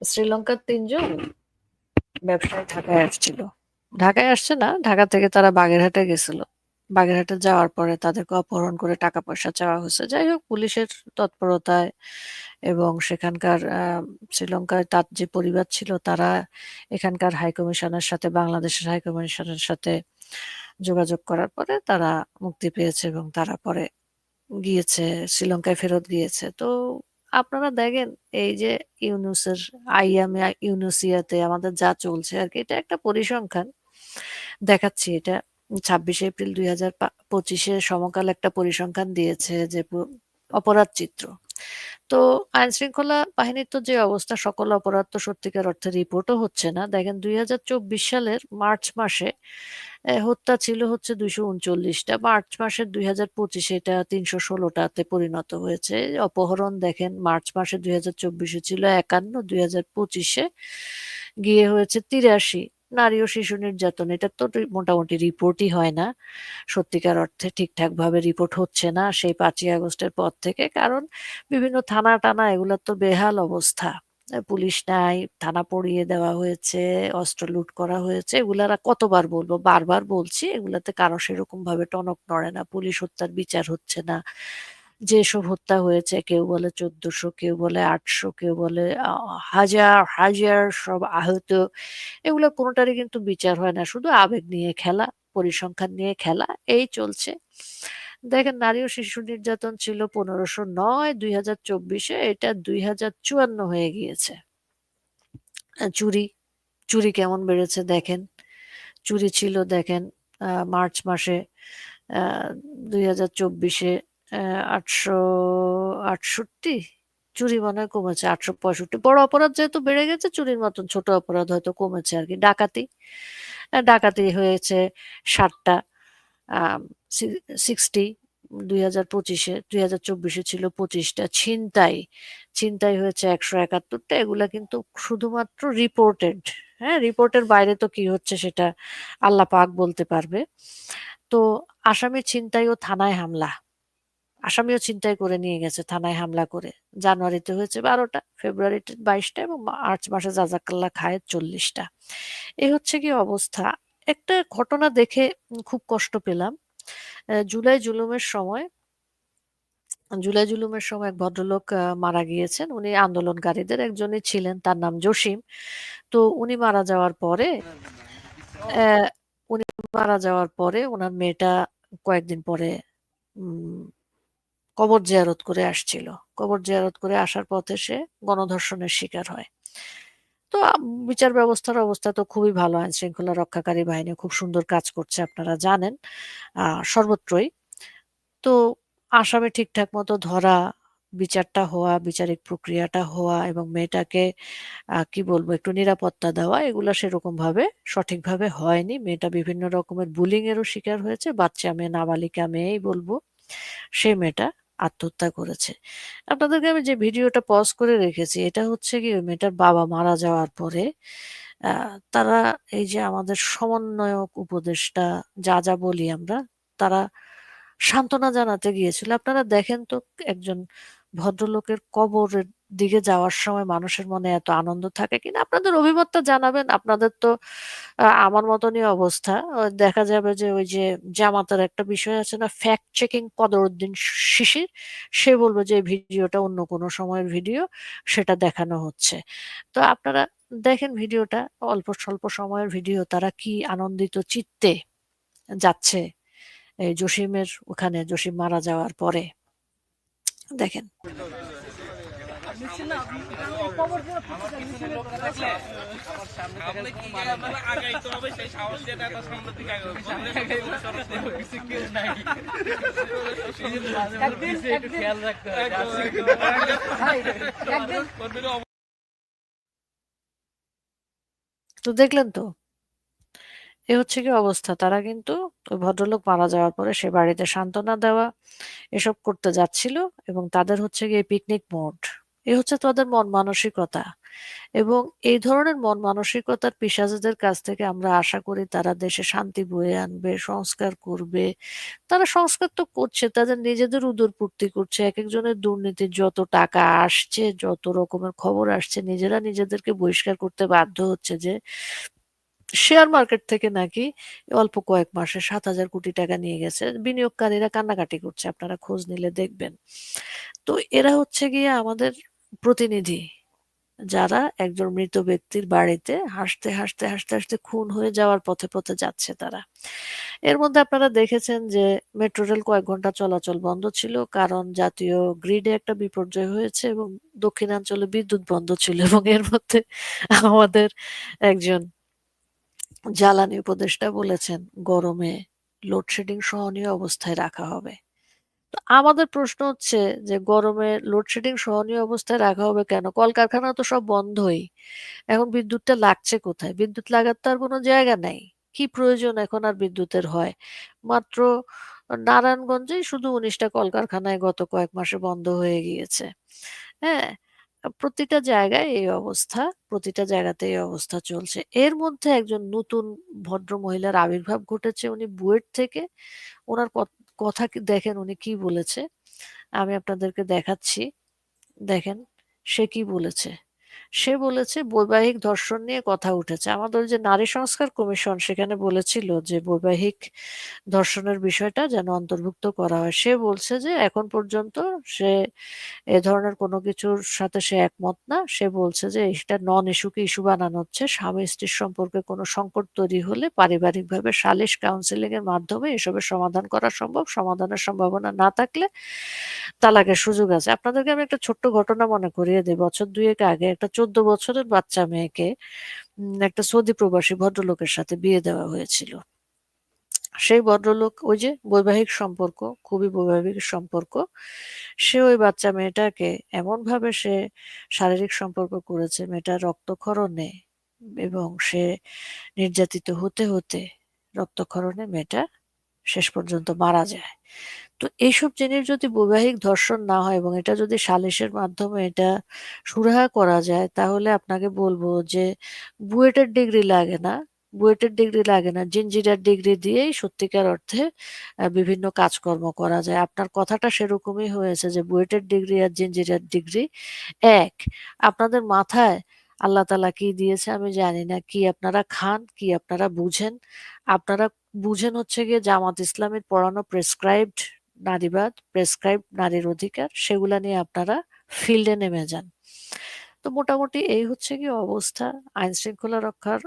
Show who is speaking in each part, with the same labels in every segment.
Speaker 1: শ্রীলঙ্কার তিনজন ব্যবসায় ঢাকায় আসছিল। ঢাকায় আসছে না, ঢাকা থেকে তারা বাগেরহাটে গেছিল। বাগেরহাটে যাওয়ার পরে তাদেরকে অপহরণ করে টাকা-পয়সা চাওয়া হইছে। যাই হোক পুলিশের তৎপরতায় এবং সেখানকার শ্রীলঙ্কায় তার যে পরিবার ছিল তারা এখানকার হাইকমিশনের সাথে বাংলাদেশের হাইকমিশনের সাথে যোগাযোগ করার পরে তারা মুক্তি পেয়েছে এবং তারা পরে গিয়েছে, শ্রীলঙ্কায় ফেরত গিয়েছে। তো আপনারা দেখেন, এই যে ইউনূসের আইয়ামে, ইউনুসিয়াতে আমাদের যা চলছে আর কি এটা একটা পরিসংখ্যান। দেখাচ্ছি এটা ২৬শে এপ্রিল ২০২৫ এ সমকাল একটা পরিসংখ্যান দিয়েছে যে অপরাধ চিত্র। তো আইনশৃঙ্খলা বাহিনীর তো যে অবস্থা, সকল অপরাধ তো সত্যিকার অর্থে রিপোর্টও হচ্ছে না। দেখেন ২০২৪ সালের মার্চ মাসে হত্যা ছিল হচ্ছে ২৩৯ উনচল্লিশটা মার্চ মাসের দুই হাজার পঁচিশে এটা তিনশো ষোলোটাতে পরিণত হয়েছে। অপহরণ দেখেন, মার্চ মাসে দুই হাজার চব্বিশে ছিল একান্ন দুই হাজার পঁচিশে গিয়ে হয়েছে ৮৩। নারী ও শিশু নির্যাতন, এটা তো মোটামুটি রিপোর্টই হয় না। সত্যিকার অর্থে ঠিকঠাকভাবে রিপোর্ট হচ্ছে না সেই পাঁচই আগস্টের পর থেকে। কারণ বিভিন্ন থানা-টানা এগুলার তো বেহাল অবস্থা। পুলিশ নাই, থানা পড়িয়ে দেওয়া হয়েছে, অস্ত্র লুট করা হয়েছে। এগুলার কতবার বলব বারবার বলছি এগুলাতে কারও সেরকমভাবে টনক নড়ে না। পুলিশ হত্যার বিচার হচ্ছে না। যেসব হত্যা হয়েছে কেউ বলে ১৪০০, কেউ বলে ৮০০, কেউ বলে হাজার, হাজার সব আহত। এগুলো কোনোটারই কিন্তু বিচার হয় না। শুধু আবেগ নিয়ে খেলা, পরিসংখ্যান নিয়ে খেলা এই চলছে। দেখেন নারী ও শিশু নির্যাতন ছিল ১৫০৯, ২০২৪ এ এটা ২০৫৪ হয়ে গিয়েছে। চুরি, চুরি কেমন বেড়েছে দেখেন। চুরি ছিল দেখেন মার্চ মাসে দুই হাজার চব্বিশে আটশো আটষট্টি চুরি মনে হয় কমেছে ৮৬৫ বড় অপরাধ যেহেতু বেড়ে গেছে চুরির মতন ছোট অপরাধ হয়তো কমেছে আরকি। ডাকাতি, ডাকাতি হয়েছে ৬০ টা আম সি 60 ২০২৫ এ ২০২৪ এ ছিল ২৫ টা। ছিনতাই, ছিনতাই হয়েছে ১৭১ টা। এগুলা কিন্তু শুধুমাত্র রিপোর্টেড, হ্যাঁ? রিপোর্টের বাইরে তো কি হচ্ছে সেটা আল্লাহ পাক বলতে পারবে। তো আসামি ছিনতাই ও থানায় হামলা। আসামিও ছিনতাই করে নিয়ে গেছে থানায় হামলা করে। জানুয়ারিতে হয়েছে বারোটা ফেব্রুয়ারিতে বাইশটা এবং মার্চ মাসে জাযাকাল্লাহ খায়ের ৪০ টা। এই হচ্ছে কি অবস্থা। একটা ঘটনা দেখে খুব কষ্ট পেলাম। জুলাই জুলুমের সময়, জুলাই জুলুমের সময় এক ভদ্রলোক মারা গিয়েছেন। উনি আন্দোলনকারীদের একজনই ছিলেন। তার নাম জসিম। তো উনি মারা যাওয়ার পরে উনি মারা যাওয়ার পরে ওনার মেয়েটা কয়েকদিন পরে কবর জিয়ারত করে আসছিল। কবর জিয়ারত করে আসার পথে সে গণধর্ষণের শিকার হয়। তো বিচার ব্যবস্থার অবস্থা তো খুবই ভালো। আইন শৃঙ্খলা রক্ষাকারী বাহিনী খুব সুন্দর কাজ করছে আপনারা জানেন সর্বত্রই। তো আসামে ঠিকঠাক মতো ধরা, বিচারটা হওয়া, বিচারিক প্রক্রিয়াটা হওয়া এবং মেয়েটাকে কি বলব একটু নিরাপত্তা দেওয়া এগুলা সেরকমভাবে সঠিকভাবে হয়নি। মেয়েটা বিভিন্ন রকমের বুলিং এরও শিকার হয়েছে। বাচ্চা মেয়ে, নাবালিকা মেয়েই বলব। সে মেয়েটা আত্মহত্যা করেছে। আপনাদেরকে আমি যে ভিডিওটা পজ করে রেখেছি এটা হচ্ছে কি ওই মেয়েটার বাবা মারা যাওয়ার পরে তারা এই যে আমাদের সমন্বয়ক উপদেষ্টা যা, যা বলি আমরা তারা সান্ত্বনা জানাতে গিয়েছিল। আপনারা দেখেন তো একজন ভদ্রলোকের কবরের দিকে যাওয়ার সময় মানুষের মনে এত আনন্দ থাকে কিনা? আপনাদের অভিমতটা জানাবেন। আপনাদের তো আমার মতনই অবস্থা। দেখা যাবে যে ওই যে জামাতার একটা বিষয় আছে না? ফ্যাক্ট চেকিং কদরউদ্দিন শিশির। সে বলবে যে ভিডিওটা অন্য কোনো সময়ের ভিডিও, সেটা দেখানো হচ্ছে। তো আপনারা দেখেন ভিডিওটা অল্প স্বল্প সময়ের ভিডিও। তারা কি আনন্দিত চিত্তে যাচ্ছে জসিমের ওখানে জসিম মারা যাওয়ার পরে। দেখেন।
Speaker 2: খেয়াল রাখতে হবে
Speaker 1: তো দেখলেন তো? এ হচ্ছে কি অবস্থা। তারা কিন্তু ওই ভদ্রলোক মারা যাওয়ার পরে সে বাড়িতে সান্ত্বনা দেওয়া এসব করতে যাচ্ছিল এবং তাদের হচ্ছে গিয়ে পিকনিক মোড। এ হচ্ছে তাদের মন মানসিকতা। এবং এই ধরনের মন মানসিকতার পিসাজদের কাছ থেকে আমরা আশা করি তারা দেশে শান্তি বয়ে আনবে, সংস্কার করবে। তারা সংস্কার তো করছে, তাদের নিজেদের উদরপূর্তি করছে। এক একজনের দুর্নীতির যত টাকা আসছে, যত রকমের খবর আসছে, নিজেরা নিজেদেরকে বহিষ্কার করতে বাধ্য হচ্ছে যে শেয়ার মার্কেট থেকে নাকি অল্প কয়েক মাসে ৳৭,০০০ কোটি টাকা নিয়ে গেছে। বিনিয়োগকারীরা কান্নাকাটি করছে। আপনারা খোঁজ নিলে দেখবেন। তো এরা হচ্ছে গিয়ে আমাদের প্রতিনিধি। যারা একজন মৃত ব্যক্তির বাড়িতে হাসতে, হাসতে, হাসতে, হাসতে খুন হয়ে যাওয়ার পথে, পথে যাচ্ছে তারা। এর মধ্যে আপনারা দেখেছেন যে মেট্রো রেল কয়েক ঘণ্টা চলাচল বন্ধ ছিল। কারণ জাতীয় গ্রিডে একটা বিপর্যয় হয়েছে এবং দক্ষিণাঞ্চলে বিদ্যুৎ বন্ধ ছিল এবং এর মধ্যে আমাদের একজন জ্বালানি উপদেষ্টা বলেছেন, গরমে লোডশেডিং সহনীয় অবস্থায় রাখা হবে। তো আমাদের প্রশ্ন হচ্ছে যে গরমে লোডশেডিং সহনীয় অবস্থায় রাখা হবে কেন? কলকারখানা তো সব বন্ধই। এখন বিদ্যুৎটা লাগছে কোথায়? বিদ্যুৎ লাগার তো আর কোনো জায়গা নাই। কি প্রয়োজন এখন আর বিদ্যুতের হয়? মাত্র নারায়ণগঞ্জেই শুধু উনিশটা কলকারখানায় গত কয়েক মাসে বন্ধ হয়ে গিয়েছে। হ্যাঁ? প্রতিটা জায়গায় এই অবস্থা। প্রতিটা জায়গাতে এই অবস্থা চলছে। এর মধ্যে একজন নতুন ভদ্র মহিলার আবির্ভাব ঘটেছে। উনি বুয়েট থেকে। ওনার কথা দেখেন উনি কি বলেছে। আমি আপনাদেরকে দেখাচ্ছি। দেখেন সে কি বলেছে। সে বলেছে, বৈবাহিক ধর্ষণ নিয়ে কথা উঠেছে। আমাদের যে নারী সংস্কার কমিশন সেখানে বলেছিল যে, বৈবাহিক ধর্ষণের বিষয়টা যেন অন্তর্ভুক্ত করা হয়। সে বলছে যে, এখন পর্যন্ত সে এ ধরনের কোনো কিছুর সাথে সে একমত না। সে বলছে যে, এটা নন ইস্যুকে ইস্যু বানানো হচ্ছে। স্বামী-স্ত্রীর সম্পর্কে কোনো সংকট তৈরি হলে পারিবারিকভাবে সালিশ কাউন্সেলিং এর মাধ্যমে এসবের সমাধান করা সম্ভব। সমাধানের সম্ভাবনা না থাকলে তালাকের সুযোগ আছে। আপনাদেরকে আমি একটা ছোট্ট ঘটনা মনে করিয়ে দেই। বছর ২ এক আগে একটা ১৪ বছরের বাচ্চা মেয়েকে একটা সৌদি প্রবাসী ভদ্রলোকের সাথে বিয়ে দেওয়া হয়েছিল। সেই ভদ্রলোক ওই যে বৈবাহিক সম্পর্ক, খুবই বৈবাহিক সম্পর্ক। সে ওই বাচ্চা মেয়েটাকে এমনভাবে সে শারীরিক সম্পর্ক করেছে মেয়েটার রক্তক্ষরণে এবং সে নির্যাতিত হতে, হতে রক্তক্ষরণে মেয়েটা শেষ পর্যন্ত মারা যায়। তো এইসব জিনিস যদি বৈবাহিক ধর্ষণ না হয় এবং এটা যদি সালিশের মাধ্যমে এটা সুরাহা করা যায় তাহলে আপনাকে বলব যে বুয়েটের ডিগ্রি লাগে না। বুয়েটের ডিগ্রি লাগে না। জিঞ্জিরার ডিগ্রি দিয়েই সত্যিকার অর্থে বিভিন্ন কাজকর্ম করা যায়। আপনার কথাটা সেরকমই হয়েছে যে বুয়েটের ডিগ্রি আর জিঞ্জিরার ডিগ্রি এক। আপনাদের মাথায় আল্লাহ তাআলা কি দিয়েছে আমি জানি না। কি আপনারা খান, কি আপনারা বুঝেন। আপনারা বুঝেন হচ্ছে গিয়ে জামাত ইসলামের পড়ানো প্রেসক্রাইবড নারীবাদ, প্রেসক্রাইবড নারীর অধিকার সেগুলা নিয়ে আপনারা ফিল্ডে নেমে যান। তো মোটামুটি এই হচ্ছে কি অবস্থা। আইনশৃঙ্খলা রক্ষার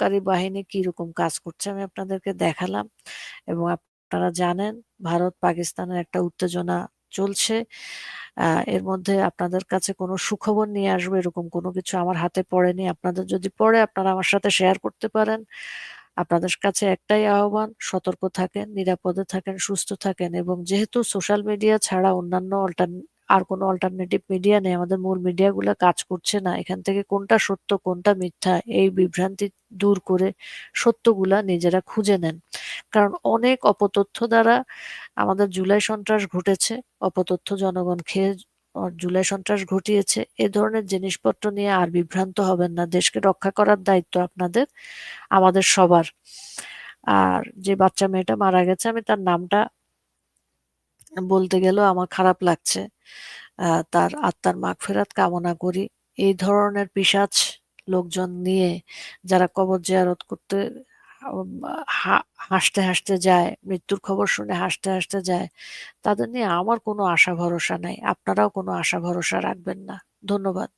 Speaker 1: কারী বাহিনী কীরকম কাজ করছে আমি আপনাদেরকে দেখালাম এবং আপনারা জানেন ভারত পাকিস্তানের একটা উত্তেজনা চলছে। এর মধ্যে আপনাদের কাছে কোনো সুখবর নিয়ে আসব এরকম কোনো কিছু আমার হাতে পড়েনি। আপনাদের যদি পড়ে আপনারা আমার সাথে শেয়ার করতে পারেন। আপনাদের কাছে একটাই আহ্বান সতর্ক থাকেন, নিরাপদে থাকেন, সুস্থ থাকেন এবং যেহেতু সোশ্যাল মিডিয়া ছাড়া অন্যান্য অল্টার আর কোনো অল্টারনেটিভ মিডিয়া নেই। আমাদের মূল মিডিয়াগুলো কাজ করছে না। এখান থেকে কোনটা সত্য, কোনটা মিথ্যা এই বিভ্রান্তি দূর করে সত্যগুলা নিজেরা খুঁজে নেন। কারণ অনেক অপতথ্য দ্বারা আমাদের জুলাই সন্ত্রাস ঘটেছে। অপতথ্য জনগণ খেয়ে জুলাই সন্ত্রাস ঘটিয়েছে। এ ধরনের জিনিসপত্র নিয়ে আর বিভ্রান্ত হবেন না। দেশকে রক্ষা করার দায়িত্ব আপনাদের, আমাদের সবার। আর যে বাচ্চা মেয়েটা মারা গেছে আমি তার নামটা বলতে গেলেও আমার খারাপ লাগছে। তার আত্মার মাগফিরাত কামনা করি। এই ধরনের পিশাচ লোকজন নিয়ে যারা কবর জিয়ারত করতে হাসতে, হাসতে যায়, মৃত্যুর খবর শুনে হাসতে, হাসতে যায়, তাদের নিয়ে আমার কোনো আশা ভরসা নাই। আপনারাও কোনো আশা ভরসা রাখবেন না। ধন্যবাদ।